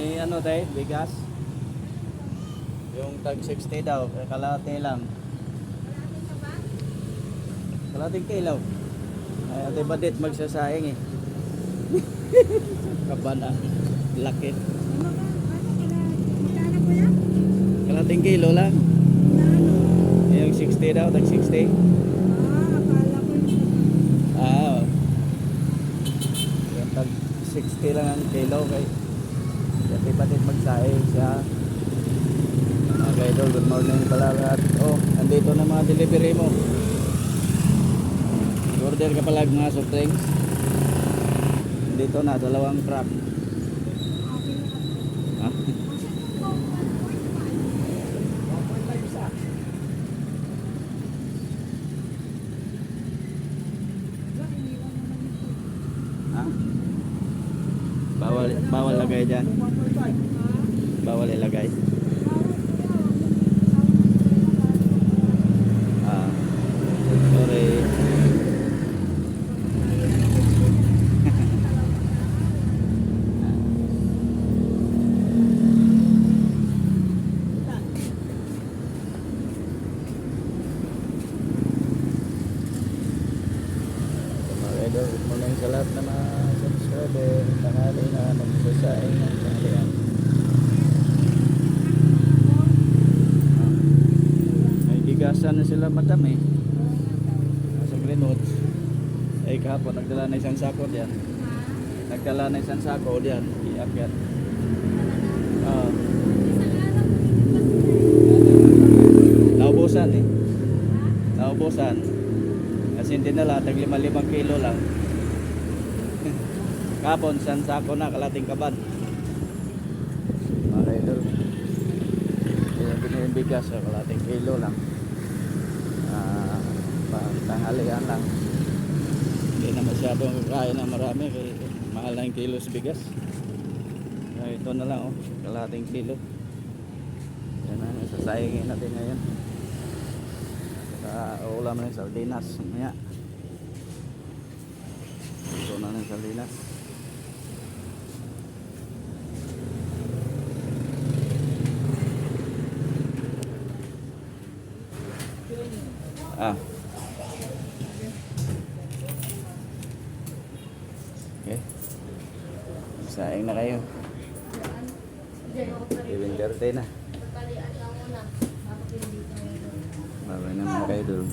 May ano tayo, bigas. Yung tag 60 daw, eh, kalahati lang. Kalahating kilaw. Ay, ate Badit magsasaing eh. Kabana. Laki. Kalahating kilo lang. Yung 60 daw, tag 60. Ah. Yung tag 60 lang ang kilo kay Badit magsaing siya. Mga kaidol, good morning pala lahat. Oh, andito na mga delivery mo. Order ka pala mga soft drinks. Dito na, dalawang truck. Ha? Ha? Bawal, bawal lagay dyan. Bawal ilagay. Ah, sorry. Mga idol, good morning sa lahat na subscriber. Tanghali na nagsasaing ng tanghalian. Ah, May bigasan na sila madam eh. Nasa Greenwoods. Eh kahapon nagdala na isang sako diyan. Nagdala na isang sako diyan. Iakyat. Ah, naubusan eh. Naubusan. Kasi hindi nila, tag lima limang kilo lang. Kapon, san sako na, kalating kaban. Mga idol. Yung binigyan bigas, so, kalating kilo lang. Pang tanghalian lang. Hindi na masyadong kakain ng marami, kaya mahal na yung kilos bigas. Ah, ito na lang, oh, kalating kilo. Yan ang sasayangin natin ngayon. Sa ulam na yung sardinas. Maya. Ito na ng sardinas. Ah. Okay. Saing na kayo. 7.30 na. Babay na mga kayo doon.